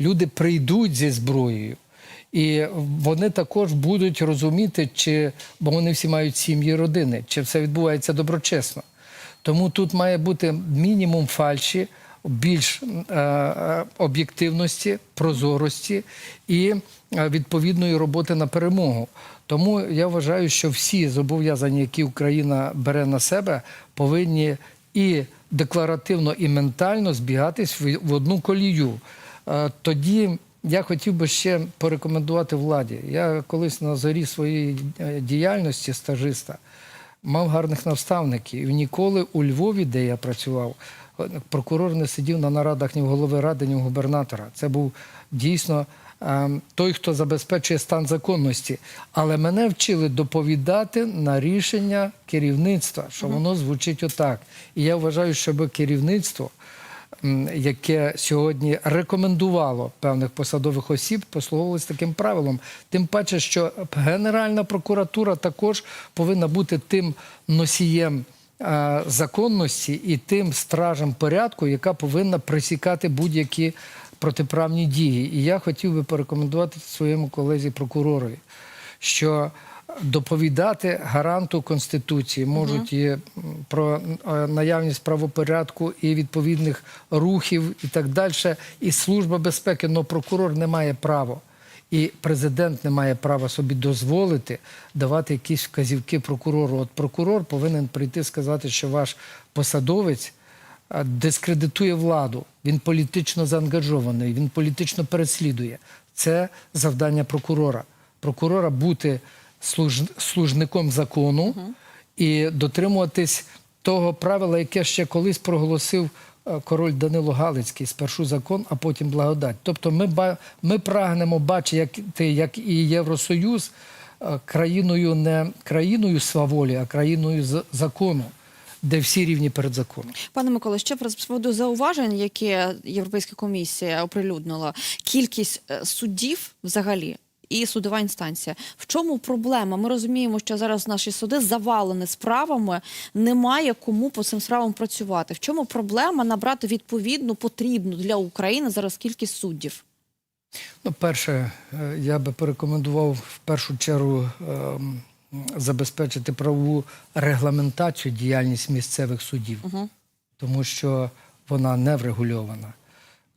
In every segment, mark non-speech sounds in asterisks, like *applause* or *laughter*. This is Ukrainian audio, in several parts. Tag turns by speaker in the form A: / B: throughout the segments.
A: Люди прийдуть зі зброєю. І вони також будуть розуміти, чи бо вони всі мають сім'ї, родини, чи все відбувається доброчесно. Тому тут має бути мінімум фальші, більш е, е, об'єктивності, прозорості і е, відповідної роботи на перемогу. Тому я вважаю, що всі зобов'язання, які Україна бере на себе, повинні і декларативно, і ментально збігатись в в одну колію. Е, Тоді я хотів би ще порекомендувати владі. Я колись на зорі своєї е, діяльності стажиста мав гарних наставників. І ніколи у Львові, де я працював, е, прокурор не сидів на нарадах ні в голови ради, ні в губернатора. Це був дійсно той, хто забезпечує стан законності. Але мене вчили доповідати на рішення керівництва, що воно звучить отак. І я вважаю, щоб керівництво яке сьогодні рекомендувало певних посадових осіб, послуговувалось таким правилом. Тим паче, що Генеральна прокуратура також повинна бути тим носієм е, законності і тим стражем порядку, яка повинна присікати будь-які протиправні дії. І я хотів би порекомендувати своєму колезі прокуророві, що доповідати гаранту конституції можуть і про е, наявність правопорядку і відповідних рухів і так далі. І служба безпеки, але прокурор не має права. І президент не має права собі дозволити давати якісь вказівки прокурору. От прокурор повинен прийти сказати, що ваш посадовець дискредитує владу, він політично заангажований, він політично переслідує. Це завдання прокурора. Прокурора бути служ... служником закону і дотримуватись того правила, яке ще колись проголосив е, король Данило Галицький спершу закон, а потім благодать. Тобто ми, ми прагнемо бачити, як і Євросоюз, е, країною не країною сваволі, а країною з- закону, де всі рівні перед законом.
B: Пане Миколо, ще про з зауважень, які Європейська комісія оприлюднила. Кількість е, суддів взагалі. І судова інстанція. В чому проблема? Ми розуміємо, що зараз наші суди завалені справами, немає кому по цим справам працювати. В чому проблема набрати відповідну потрібну для України зараз кількість суддів?
A: Ну, перше, е, я би порекомендував в першу чергу ем, забезпечити правову регламентацію діяльність місцевих судів, тому що вона не врегульована.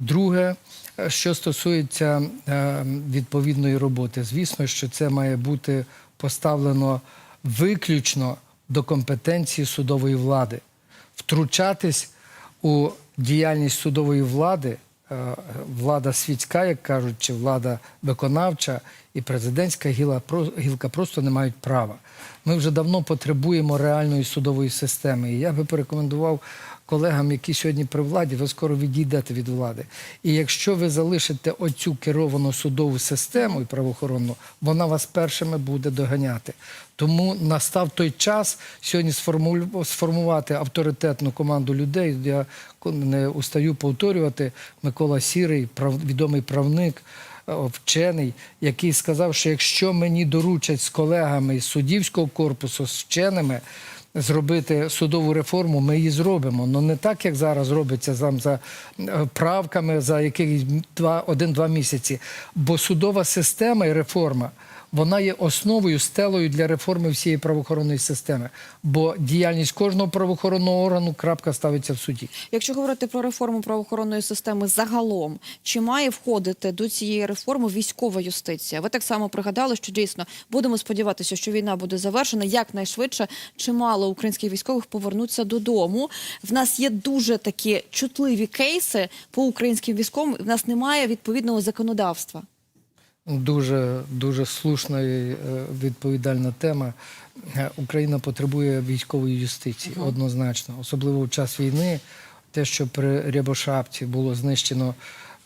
A: Друге, е, що стосується е, відповідної роботи, звісно, що це має бути поставлено виключно до компетенції судової влади. Втручатись у діяльність судової влади, е, влада світська, як кажуть, чи влада виконавча і президентська гілка просто не мають права. Ми вже давно потребуємо реальної судової системи. І я би порекомендував колегам, які сьогодні при владі, ви скоро відійдете від влади. І якщо ви залишите оцю керовану судову систему і правоохоронну, вона вас першими буде доганяти. Тому настав той час сьогодні сформувати авторитетну команду людей. Я не устаю повторювати Микола Сірий, відомий правник. Е, Вчений, який сказав, що якщо мені доручать з колегами з суддівського корпусу, з вченими зробити судову реформу, ми її зробимо. Ну не так, як зараз робиться там за е, правками за якихось два, один-два місяці. Бо судова система і реформа. Вона є основою, стелою для реформи всієї правоохоронної системи, бо діяльність кожного правоохоронного органу крапка ставиться в суді.
B: Якщо говорити про реформу правоохоронної системи загалом, чи має входити до цієї реформи військова юстиція? Ви так само пригадали, що дійсно будемо сподіватися, що війна буде завершена якнайшвидше. Чимало українських військових повернуться додому. В нас є дуже такі чутливі кейси по українським військовим. В нас немає відповідного законодавства.
A: Дуже дуже слушна і е, відповідальна тема. Е, Україна потребує військової юстиції однозначно, особливо в час війни. Те, що при Рябошапці було знищено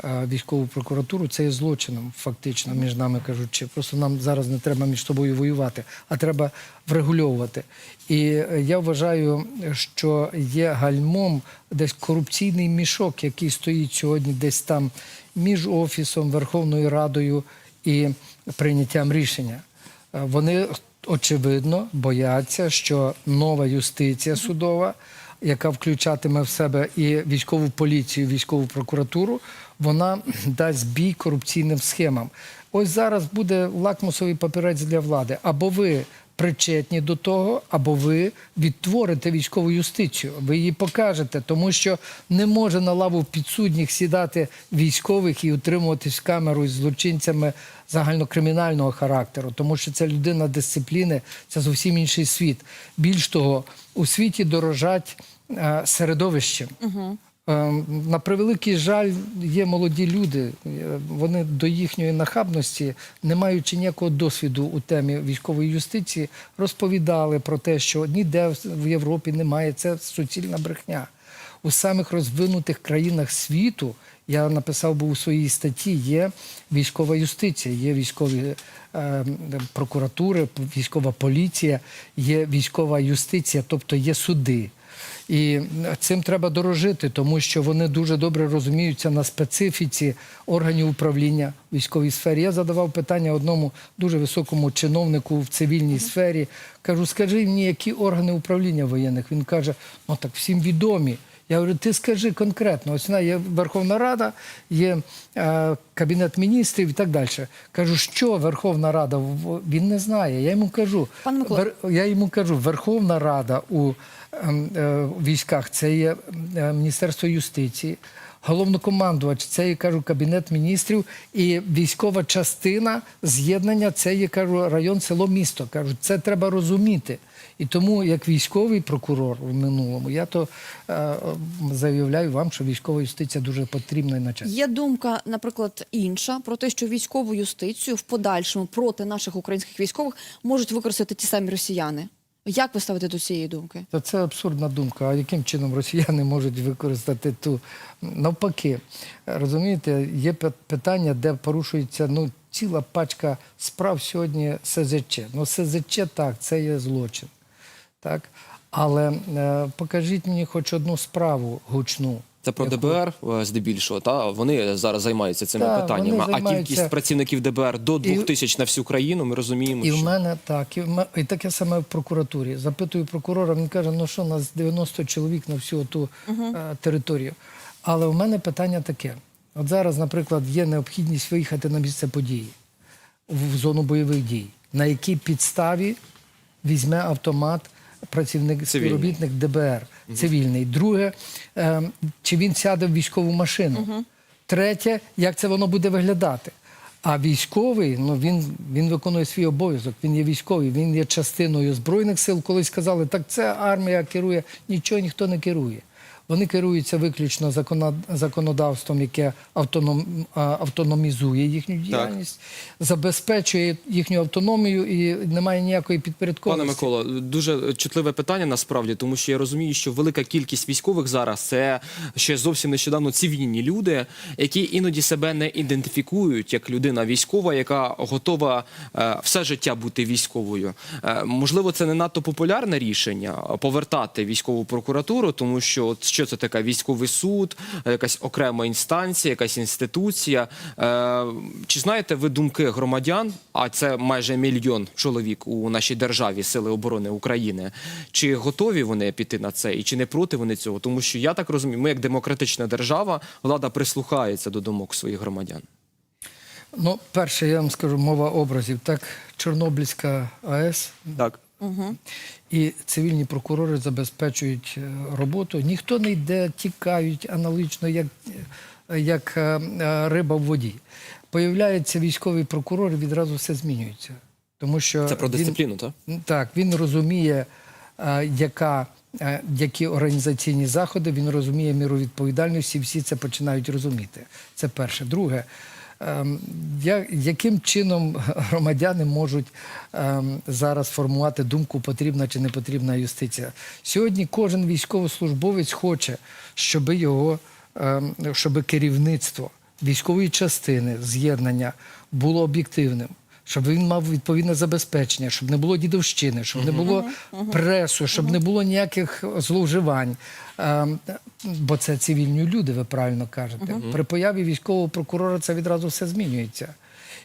A: е, військову прокуратуру, це є злочином, фактично, між нами кажучи. Просто нам зараз не треба між собою воювати, а треба врегульовувати. І я вважаю, що є гальмом десь корупційний мішок, який стоїть сьогодні десь там між Офісом, Верховною Радою і прийняттям рішення. Е, Вони очевидно бояться, що нова юстиція судова, яка включатиме в себе і військову поліцію, і військову прокуратуру, вона *clears throat* дасть бій корупційним схемам. Ось зараз буде лакмусовий папірець для влади. Або ви причетні до того, або ви відтворите військову юстицію. Ви її покажете, тому що не може на лаву підсудніх сідати військових і утримуватись в камеру із злочинцями загальнокримінального характеру, тому що це людина дисципліни, це зовсім інший світ. Більш того, у світі дорожать е, середовищем. Е, На превеликий жаль, є молоді люди. е, Вони до їхньої нахабності, не маючи ніякого досвіду у темі військової юстиції, розповідали про те, що ніде в Європі немає. Це суцільна брехня. У самих розвинутих країнах світу я написав би у своїй статті: є військова юстиція, є військові е, прокуратури, військова поліція, є військова юстиція, тобто є суди. І цим треба дорожити, тому що вони дуже добре розуміються на специфіці органів управління в військовій сфері. Я задавав питання одному дуже високому чиновнику в цивільній сфері. Кажу, скажи мені, які органи управління воєнних? Він каже: ну так всім відомі. Я говорю, ти скажи конкретно, ось вона є Верховна Рада, є е, Кабінет міністрів і так далі. Кажу, що Верховна Рада? Він не знає. Я йому кажу,
B: Пане Микола.
A: Я йому кажу, Верховна Рада у військах це є е, Міністерство юстиції. Головнокомандувач це є кажу кабінет міністрів і військова частина з'єднання це є кажу район, село, місто. Кажу, це треба розуміти. І тому, як військовий прокурор в минулому, я то е, е, заявляю вам, що військова юстиція дуже потрібна і на час.
B: Є думка, наприклад, інша про те, що військову юстицію в подальшому проти наших українських військових можуть використати ті самі росіяни. Як ви ставите до цієї думки?
A: Та це абсурдна думка. А яким чином росіяни можуть використати ту навпаки? Розумієте, є питання, де порушується ну, ціла пачка справ сьогодні СЗЧ. Ну, СЗЧ так, це є злочин. Так? Але е, покажіть мені хоч одну справу гучну.
C: Це про
A: яку-
C: ДБР е, здебільшого, та вони зараз займаються цими
A: Так,
C: питаннями. А кількість працівників ДБР до двох тисяч на всю країну. Ми розуміємо,
A: І в мене так, і, в ме- і таке саме в прокуратурі. Запитую прокурора, він каже, ну що, у нас 90 чоловік на всю ту е, територію. Але в мене питання таке: от зараз, наприклад, є необхідність виїхати на місце події в зону бойових дій. На якій підставі візьме автомат працівник співробітник ДБР цивільний. Друге, е, чи він сяде в військову машину. Третє, як це воно буде виглядати. А військовий, ну він, він виконує свій обов'язок, він є військовий, він є частиною Збройних сил. Колись сказали, так це армія керує. Нічого ніхто не керує. Вони керуються виключно законодавством, яке автоном, автономізує їхню діяльність, забезпечує їхню автономію і немає ніякої
C: Пане. Микола, дуже чутливе питання насправді, тому що я розумію, що велика кількість військових зараз це ще зовсім нещодавно цивільні люди, які іноді себе не ідентифікують як людина військова, яка готова е, все життя бути військовою. Е, можливо, це не надто популярне рішення повертати військову прокуратуру, тому що от що це таке військовий суд, якась окрема інстанція, якась інституція. Е, чи знаєте ви думки громадян? А це майже мільйон чоловік у нашій державі Сили оборони України. Чи готові вони піти на це, і чи не проти вони цього? Тому що я так розумію, ми як демократична держава, влада прислухається до думок своїх громадян.
A: Ну, перше, я вам скажу, мова образів. Так, Чорнобильська АЕС
C: Так.
A: І цивільні прокурори забезпечують е, роботу. Ніхто не йде, тікають аналогічно, як, як е, е, риба в воді. Появляється військовий прокурор, і відразу все змінюється. Тому що
C: Це про дисципліну, так?
A: Так, він розуміє, яка, які організаційні заходи, він розуміє міру відповідальності, всі це починають розуміти. Це перше. Друге, яким чином громадяни можуть ем, зараз формувати думку, потрібна чи не потрібна юстиція? Сьогодні кожен військовослужбовець хоче, щоб його, ем, щоб керівництво військової частини, з'єднання було об'єктивним щоб він мав відповідне забезпечення, щоб не було дідовщини, щоб не було пресу, щоб не було ніяких зловживань. Ем, Бо це цивільні люди, ви правильно кажете. При появі військового прокурора це відразу все змінюється.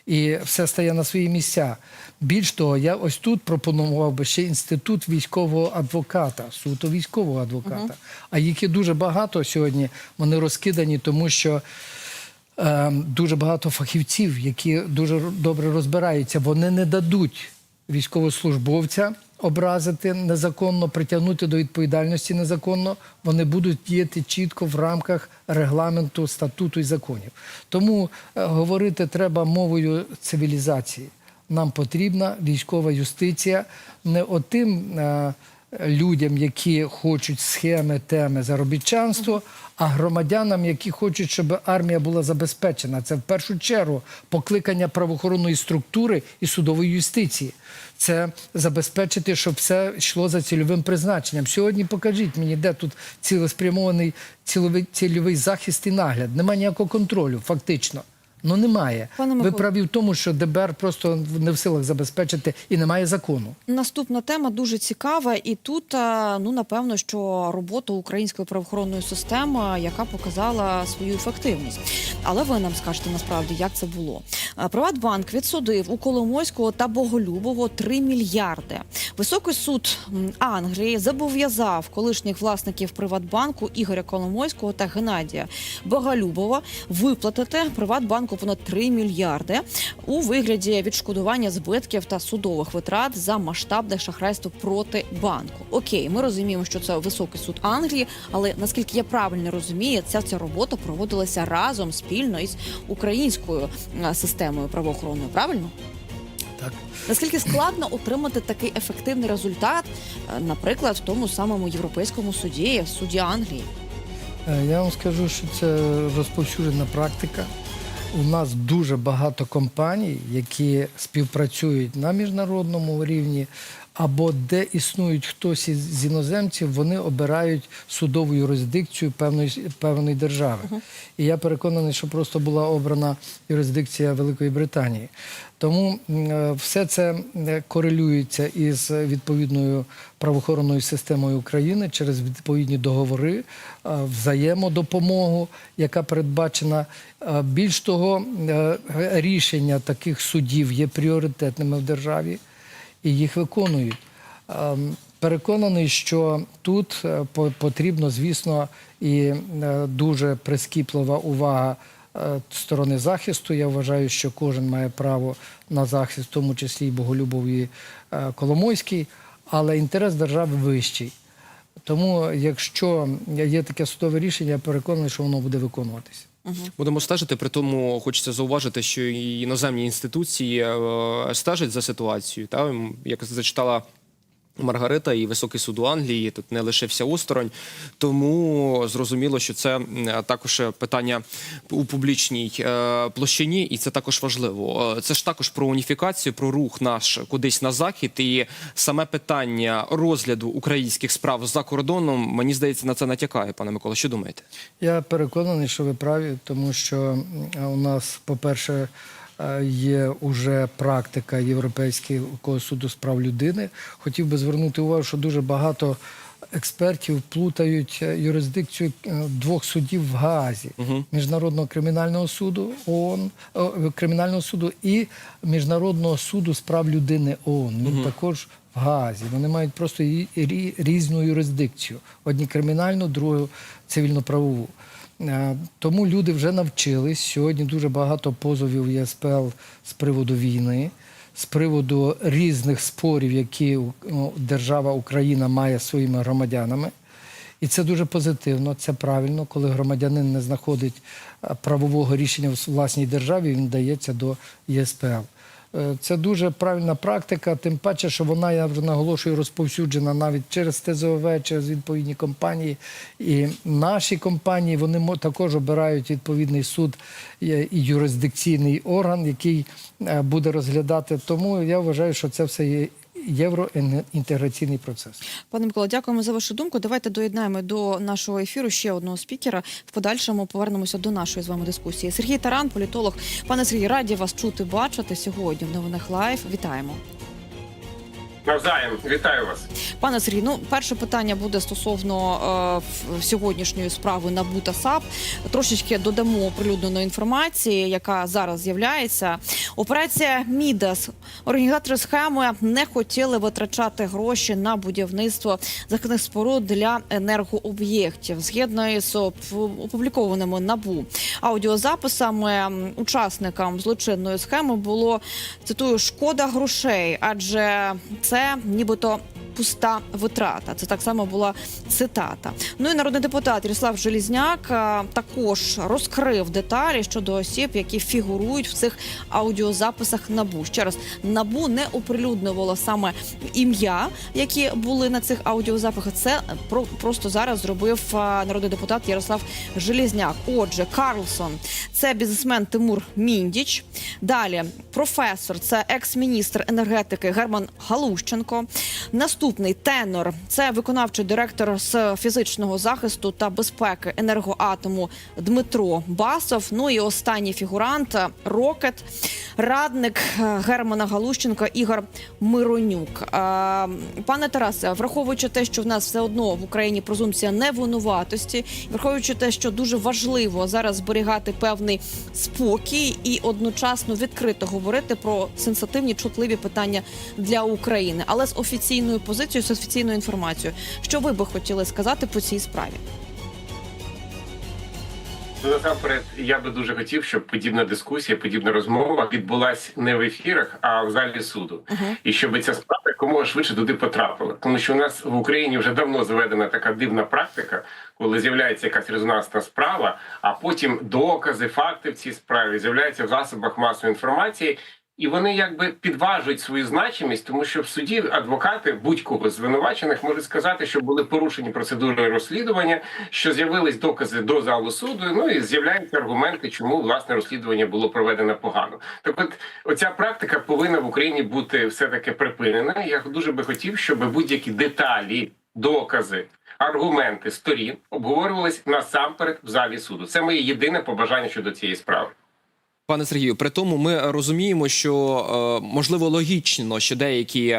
A: і все стає на свої місця. Більш того, я ось тут пропонував би ще інститут військового адвоката, суто військового адвоката. А їх є дуже багато сьогодні. Вони розкидані, тому що е, дуже багато фахівців, які дуже добре розбираються, вони не дадуть військовослужбовця образити незаконно, притягнути до відповідальності незаконно. Вони будуть діяти чітко в рамках регламенту, статуту і законів. Тому е, говорити треба мовою цивілізації. Нам потрібна військова юстиція не отим. Людям, які хочуть схеми, теми заробітчанство, а громадянам, які хочуть, щоб армія була забезпечена. Це в першу чергу покликання правоохоронної структури і судової юстиції. Це забезпечити, щоб все йшло за цільовим призначенням. Сьогодні покажіть мені, де тут цілеспрямований цільовий, цільовий захист і нагляд. Немає ніякого контролю, фактично. Ну немає.
B: Пане
A: Ви
B: Миколо.
A: праві в тому, що ДБР просто не в силах забезпечити і немає закону.
B: Наступна тема дуже цікава, і тут е, ну напевно, що робота української правоохоронної системи, яка показала свою ефективність. Але ви нам скажете насправді, як це було. Е, Приватбанк відсудив у Коломойського та Боголюбового 3 мільярди. Високий суд Англії зобов'язав колишніх власників Приватбанку Ігоря Коломойського та Геннадія Боголюбова виплатити Приватбанку понад 3 мільярди у вигляді відшкодування збитків та судових витрат за масштабне шахрайство проти банку. Окей, ми розуміємо, що це високий суд Англії, але наскільки я правильно розумію, ця ця робота проводилася разом спільно із українською е, системою правоохоронною. Правильно?
A: Так.
B: Наскільки складно отримати такий ефективний результат, е, наприклад, в тому самому європейському суді, суді Англії?
A: Е, Я вам скажу, що це розповсюджена практика. У нас дуже багато компаній, які співпрацюють на міжнародному рівні, або де існують хтось із з іноземців, вони обирають судову юрисдикцію певної, певної держави. І я переконаний, що просто була обрана юрисдикція Великої Британії. Тому е, все це е, корелюється із відповідною правоохоронною системою України через відповідні договори, е, взаємодопомогу, яка передбачена. Більш того, рішення таких судів є пріоритетними в державі і їх виконують. Ем, Переконаний, що тут е, по- потрібно, звісно, і е, дуже прискіплива увага е, сторони захисту. Я вважаю, що кожен має право на захист, в тому числі і Боголюбов і Коломойський, але інтерес держави вищий. Тому, якщо є таке судове рішення, я переконаний, що воно буде виконуватися.
C: Будемо стежити. При тому хочеться зауважити, що і іноземні інституції е, стежать за ситуацією. Та як зачитала. Маргарита і високий суд у Англії тут не лишився осторонь, тому зрозуміло, що це також питання у публічній е, площині, і це також важливо. Е, Це ж також про уніфікацію, про рух наш кудись на захід, і саме питання розгляду українських справ за кордоном мені здається на це натякає. Пане Микола, що думаєте?
A: Я переконаний, що ви праві, тому що у нас, по-перше, е, є уже практика Європейського суду з прав людини. Хотів би звернути увагу, що дуже багато експертів плутають е, юрисдикцію е, двох судів в Гаазі Міжнародного кримінального суду ООН, кримінального суду і Міжнародного суду з прав людини ООН. Він також в Гаазі. Вони мають просто різну юрисдикцію: одні кримінальну, другу цивільно-правову. Е, Тому люди вже навчились. Сьогодні дуже багато позовів ЄСПЛ з приводу війни, з приводу різних спорів, які держава Україна має своїми громадянами. І це дуже позитивно, це правильно, коли громадянин не знаходить е, правового рішення в власній державі, він дається до ЄСПЛ. Е, Це дуже правильна практика, тим паче, що вона, я вже наголошую, розповсюджена навіть через ТЗОВ, через відповідні компанії. І наші компанії вони також обирають відповідний суд і юрисдикційний орган, який е, буде розглядати. Тому я вважаю, що це все є євроінтеграційний процес.
B: Пане Микола, дякуємо за вашу думку. Давайте доєднаємо до нашого ефіру ще одного спікера. В подальшому повернемося до нашої з вами дискусії. Сергій Таран, політолог. Пане Сергій, раді вас чути, бачити сьогодні в новинах лайф Вітаємо.
D: Навзаєм, вітаю вас.
B: Пане Сергій, ну перше питання буде стосовно е, сьогоднішньої справи НАБУ та САП. Трошечки додамо оприлюдненої інформації, яка зараз з'являється. Операція Мідас. Організатори схеми не хотіли витрачати гроші на будівництво захисних споруд для енергооб'єктів. Згідно оп- опублікованими НАБУ аудіозаписами учасникам злочинної схеми було цитую шкода грошей, адже це нібито пуста витрата. Це так само була цитата. Ну і народний депутат Ярослав Желізняк також розкрив деталі щодо осіб, які фігурують в цих аудіозаписах набу. Ще раз набу не оприлюднювало саме ім'я, які були на цих аудіозаписах. Це про просто зараз зробив народний депутат Ярослав Желізняк. Отже, Карлсон це бізнесмен Тимур Міндіч. Далі професор, це екс-міністр енергетики Герман Галущенко. Наступний тенор це виконавчий директор з фізичного захисту та безпеки енергоатому Дмитро Басов. Ну і останній фігурант Рокет, радник Германа Галущенка Ігор Миронюк. Пане Тарасе, враховуючи те, що в нас все одно в Україні презумпція невинуватості, враховуючи те, що дуже важливо зараз зберігати певний спокій і одночасно відкрито говорити про сенситивні чутливі питання для України, але з офіційною позицією, з офіційною інформацією. Що ви би хотіли сказати по цій справі?
D: Ну, насамперед, я би дуже хотів, щоб подібна дискусія, подібна розмова відбулася не в ефірах, а в залі суду. І щоб ця справа якомога швидше туди потрапила. Тому що у нас в Україні вже давно заведена така дивна практика, коли з'являється якась резонансна справа, а потім докази, факти в цій справі з'являються в засобах масової інформації. І вони якби підважують свою значимість, тому що в суді адвокати будь-кого звинувачених можуть сказати, що були порушені процедури розслідування, що з'явились докази до залу суду. Ну і з'являються аргументи, чому власне розслідування було проведено погано. Так, от оця практика повинна в Україні бути все таки припинена. Я дуже би хотів, щоб будь-які деталі, докази. Аргументи сторін обговорювались насамперед в залі суду. Це моє єдине побажання щодо цієї справи.
C: Пане Сергію, при тому ми розуміємо, що е, можливо логічно, що деякі,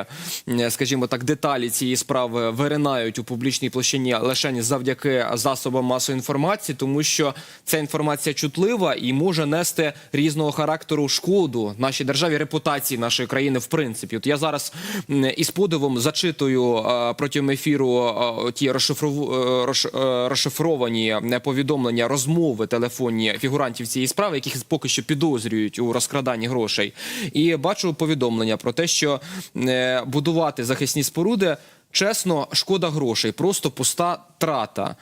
C: скажімо так, деталі цієї справи виринають у публічній площині лише завдяки засобам масової інформації, тому що ця інформація чутлива і може нести різного характеру шкоду нашій державі, репутації нашої країни. В принципі, от я зараз із подивом зачитую е, протягом ефіру е, ті розшифров... розшифровані повідомлення, розмови телефонні фігурантів цієї справи, яких поки що підозрюють у розкраданні грошей. І бачу повідомлення про те, що е, будувати захисні споруди. Чесно, шкода грошей, просто пуста трата.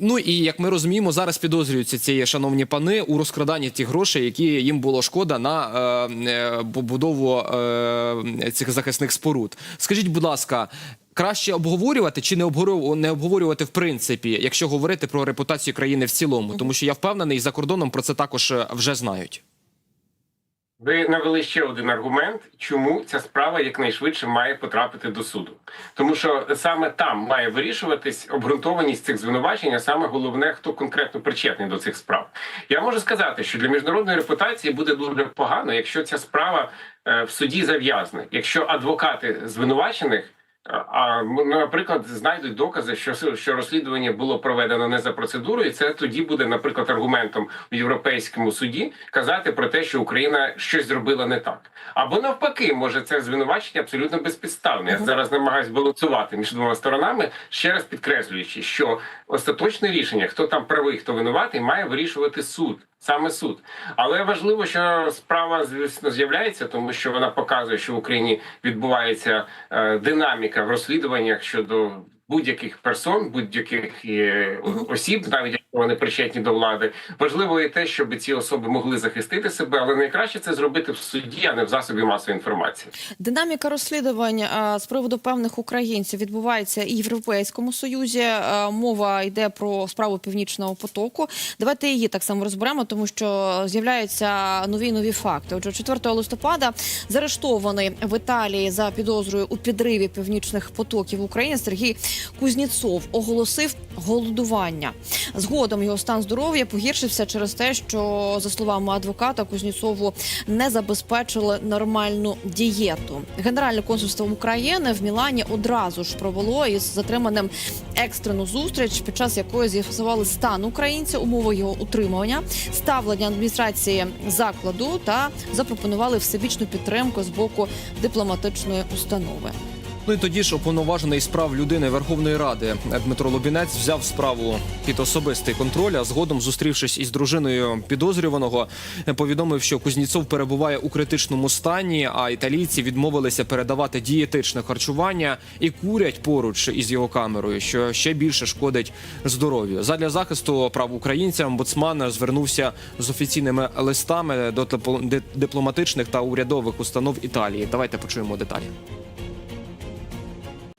C: Ну і як ми розуміємо, зараз підозрюються ці шановні пани у розкраданні тих грошей, які їм було шкода на е, е, побудову е, цих захисних споруд. Скажіть, будь ласка, краще обговорювати чи не обговорю- не обговорювати в принципі, якщо говорити про репутацію країни в цілому, тому що я впевнений, за кордоном про це також е, вже знають.
D: Ви навели ще один аргумент, чому ця справа якнайшвидше має потрапити до суду, тому що саме там має вирішуватись обґрунтованість цих звинувачень, а саме головне, хто конкретно причетний до цих справ. Я можу сказати, що для міжнародної репутації буде дуже погано, якщо ця справа е, в суді зав'язана, якщо адвокати звинувачених. А наприклад, знайдуть докази, що що розслідування було проведено не за процедурою. і Це тоді буде, наприклад, аргументом в європейському суді казати про те, що Україна щось зробила не так, або навпаки, може це звинувачення абсолютно безпідставне. Я зараз намагаюся балансувати між двома сторонами, ще раз підкреслюючи, що остаточне рішення, хто там правий, хто винуватий, має вирішувати суд. Саме суд, але важливо, що справа звісно з'являється, тому що вона показує, що в Україні відбувається е, динаміка в розслідуваннях щодо будь-яких персон, будь-яких е, осіб, навіть якщо вони причетні до влади. Важливо і те, щоб ці особи могли захистити себе, але найкраще це зробити в суді, а не в засобі масової інформації.
B: Динаміка розслідувань е, з приводу певних українців відбувається і в Європейському Союзі. Е, Мова йде про справу Північного потоку. Давайте її так само розберемо, тому що з'являються нові нові факти. Отже, 4 листопада заарештований в Італії за підозрою у підриві північних потоків в Україні Сергій Кузніцов оголосив голодування. Згодом його стан здоров'я погіршився через те, що за словами адвоката Кузніцову не забезпечили нормальну дієту. Генеральне консульство України в Мілані одразу ж провело із затриманим екстрену зустріч, під час якої з'ясували стан українця, умови його утримування, ставлення адміністрації закладу та запропонували всебічну підтримку з боку дипломатичної установи.
C: Ну і тоді ж уповноважений з прав людини Верховної Ради Дмитро Лобінець взяв справу під особистий контроль. А згодом, зустрівшись із дружиною підозрюваного, повідомив, що Кузніцов перебуває у критичному стані, а італійці відмовилися передавати дієтичне харчування і курять поруч із його камерою, що ще більше шкодить здоров'ю. Задля захисту прав українцям омбудсман звернувся з офіційними листами до дипломатичних та урядових установ Італії. Давайте почуємо деталі.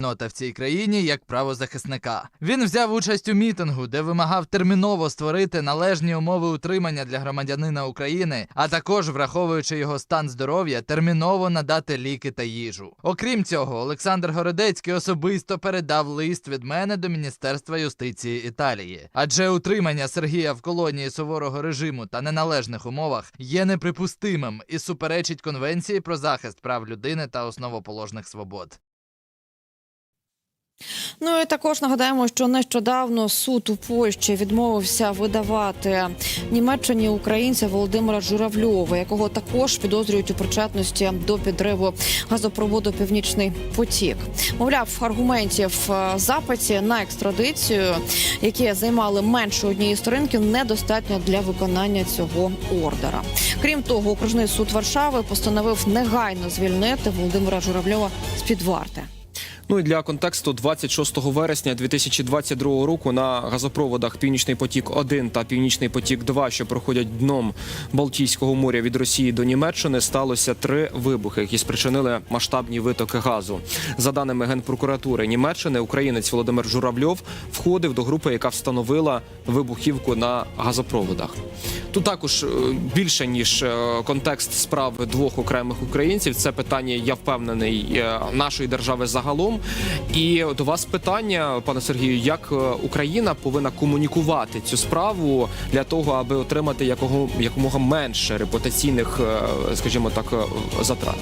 E: Нота в цій країні як правозахисника. Він взяв участь у мітингу, де вимагав терміново створити належні умови утримання для громадянина України, а також, враховуючи його стан здоров'я, терміново надати ліки та їжу. Окрім цього, Олександр Городецький особисто передав лист від мене до Міністерства юстиції Італії. Адже утримання Сергія в колонії суворого режиму та неналежних умовах є неприпустимим і суперечить Конвенції про захист прав людини та основоположних свобод.
B: Ну і також нагадаємо, що нещодавно суд у Польщі відмовився видавати Німеччині українця Володимира Журавльова, якого також підозрюють у причетності до підриву газопроводу Північний потік. Мовляв, аргументів е, запиті на екстрадицію, які займали менше однієї сторінки, недостатньо для виконання цього ордера. Крім того, окружний суд Варшави постановив негайно звільнити Володимира Журавльова з під варти.
C: Ну і для контексту 26 вересня 2022 року на газопроводах Північний потік 1 та Північний потік 2 що проходять дном Балтійського моря від Росії до Німеччини, сталося три вибухи, які спричинили масштабні витоки газу. За даними генпрокуратури Німеччини, українець Володимир Журавльов входив до групи, яка встановила вибухівку на газопроводах. Тут також е, більше ніж е, контекст справи двох окремих українців. Це питання, я впевнений, е, нашої держави загалом. І до вас питання, пане Сергію, як е, Україна повинна комунікувати цю справу для того, аби отримати якого якомога менше репутаційних, е, скажімо так, е, затрат.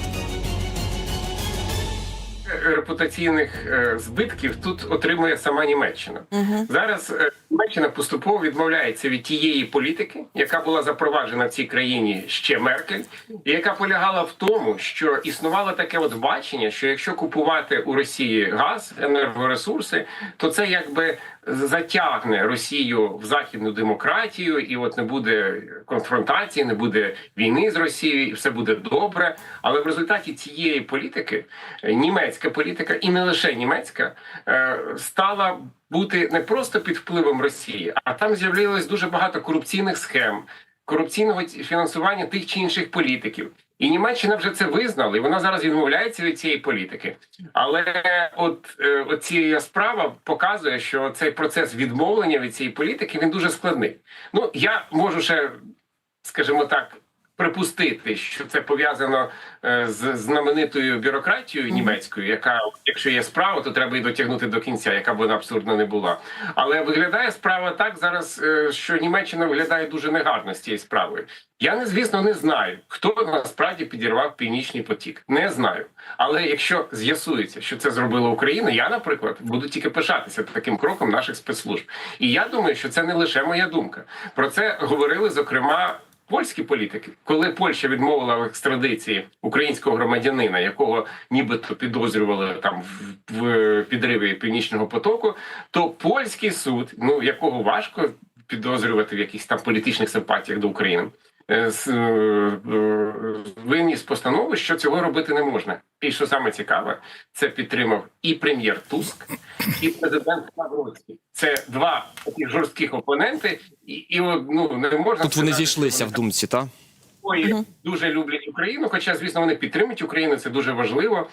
D: Репутаційних е, збитків тут отримує сама Німеччина. Зараз е, Німеччина поступово відмовляється від тієї політики, яка була запроваджена в цій країні ще Меркель, і яка полягала в тому, що існувало таке от бачення, що якщо купувати у Росії газ, енергоресурси, то це якби затягне Росію в західну демократію, і от не буде конфронтації, не буде війни з Росією, і все буде добре. Але в результаті цієї політики е, німецька політика, і не лише німецька, е, стала бути не просто під впливом Росії, а там з'явилось дуже багато корупційних схем, корупційного фінансування тих чи інших політиків. І Німеччина вже це визнала, і вона зараз відмовляється від цієї політики. Але от, е, ця справа показує, що цей процес відмовлення від цієї політики він дуже складний. Ну я можу ще, скажімо так, припустити, що це пов'язано е, з знаменитою бюрократією німецькою, яка, якщо є справа, то треба її дотягнути до кінця, яка б вона абсурдна не була. Але виглядає справа так зараз, е, що Німеччина виглядає дуже негарно з цією справою. Я не звісно не знаю, хто насправді підірвав північний потік. Не знаю. Але якщо з'ясується, що це зробила Україна, я, наприклад, буду тільки пишатися таким кроком наших спецслужб. І я думаю, що це не лише моя думка. Про це говорили зокрема. Польські політики, коли Польща відмовила в екстрадиції українського громадянина, якого нібито підозрювали там в, підриві північного потоку, то польський суд, ну якого важко підозрювати в якихось там політичних симпатіях до України, виніс постанову, що цього робити не можна. І що саме цікаве, це підтримав і прем'єр Туск, і президент Лавровський. Це два таких жорстких опоненти, і, і ну не можна
C: Тут вони
D: сказати,
C: зійшлися в думці, та
D: Ой, дуже люблять Україну, хоча, звісно, вони підтримують Україну, це дуже важливо.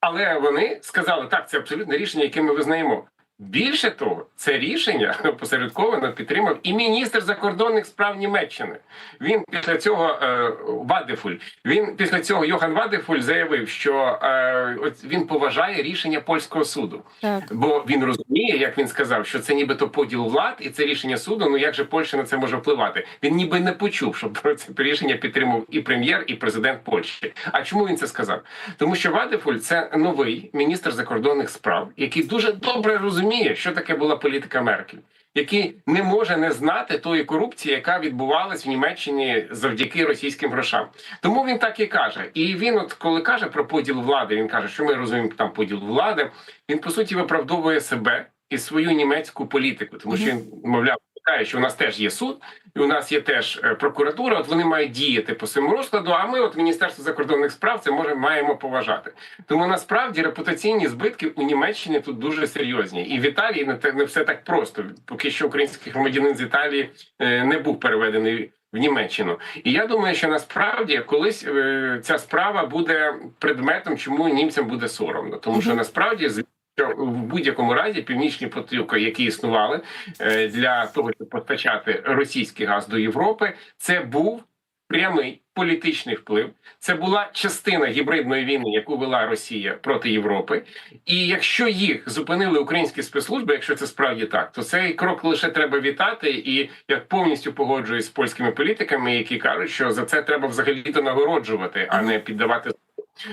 D: Але вони сказали, так, це абсолютне рішення, яке ми визнаємо. Більше того, це рішення *laughs* опосередковано підтримав і міністр закордонних справ Німеччини. Він після цього е, Вадефуль. Він після цього Йохан Вадефуль заявив, що е, от він поважає рішення польського суду.
B: Так.
D: Бо він розуміє, як він сказав, що це нібито поділ влад, і це рішення суду. Ну як же Польща на це може впливати? Він ніби не почув, що про це рішення підтримав і прем'єр, і президент Польщі. А чому він це сказав? Тому що Вадефуль це новий міністр закордонних справ, який дуже добре розуміє, що таке була політика Меркель. Який не може не знати тої корупції, яка відбувалась в Німеччині завдяки російським грошам, тому він так і каже. І він, от коли каже про поділ влади, він каже, що ми розуміємо там поділ влади. Він по суті виправдовує себе і свою німецьку політику, тому що він мовляв каже, що у нас теж є суд, і у нас є теж е, прокуратура. От вони мають діяти по своєму розкладу. А ми, от Міністерство закордонних справ, це може маємо поважати. Тому насправді репутаційні збитки у Німеччині тут дуже серйозні, і в Італії не не все так просто. Поки що український громадянин з Італії е, не був переведений. В Німеччину, і я думаю, що насправді колись е, ця справа буде предметом, чому німцям буде соромно, тому що насправді з що в будь-якому разі північні потоки, які існували е, для того, щоб постачати російський газ до Європи, це був прямий політичний вплив. Це була частина гібридної війни, яку вела Росія проти Європи. І якщо їх зупинили українські спецслужби, якщо це справді так, то цей крок лише треба вітати. І я повністю погоджуюсь з польськими політиками, які кажуть, що за це треба взагалі-то нагороджувати, а не піддавати.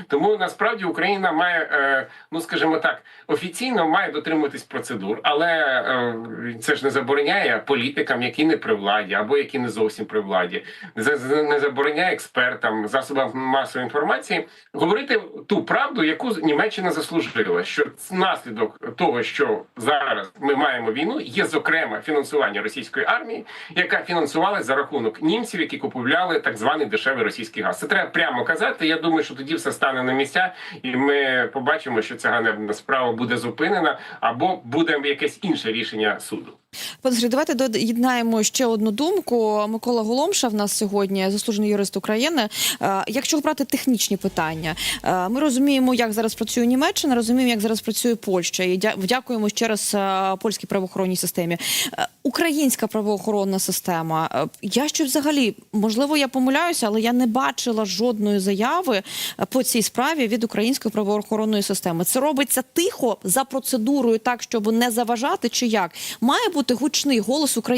D: Тому насправді Україна має, е, ну скажімо так, офіційно має дотримуватись процедур, але е, це ж не забороняє політикам, які не при владі або які не зовсім при владі, не забороняє експертам, засобам масової інформації говорити ту правду, яку Німеччина заслужила. Що наслідок того, що зараз ми маємо війну, є зокрема фінансування російської армії, яка фінансувалась за рахунок німців, які купували так званий дешевий російський газ. Це треба прямо казати. Я думаю, що тоді все стане на місця, і ми побачимо, що ця ганебна справа буде зупинена або буде якесь інше рішення суду.
B: Пане давайте доєднаємо ще одну думку. Микола Голомша в нас сьогодні заслужений юрист України. Е, Якщо брати технічні питання, е, ми розуміємо, як зараз працює Німеччина, розуміємо, як зараз працює Польща. І дя- дякуємо ще раз е, польській правоохоронній системі. Українська правоохоронна система. Я що взагалі можливо я помиляюся, але я не бачила жодної заяви по цій справі від української правоохоронної системи. Це робиться тихо за процедурою, так щоб не заважати, чи як має бути гучний голос української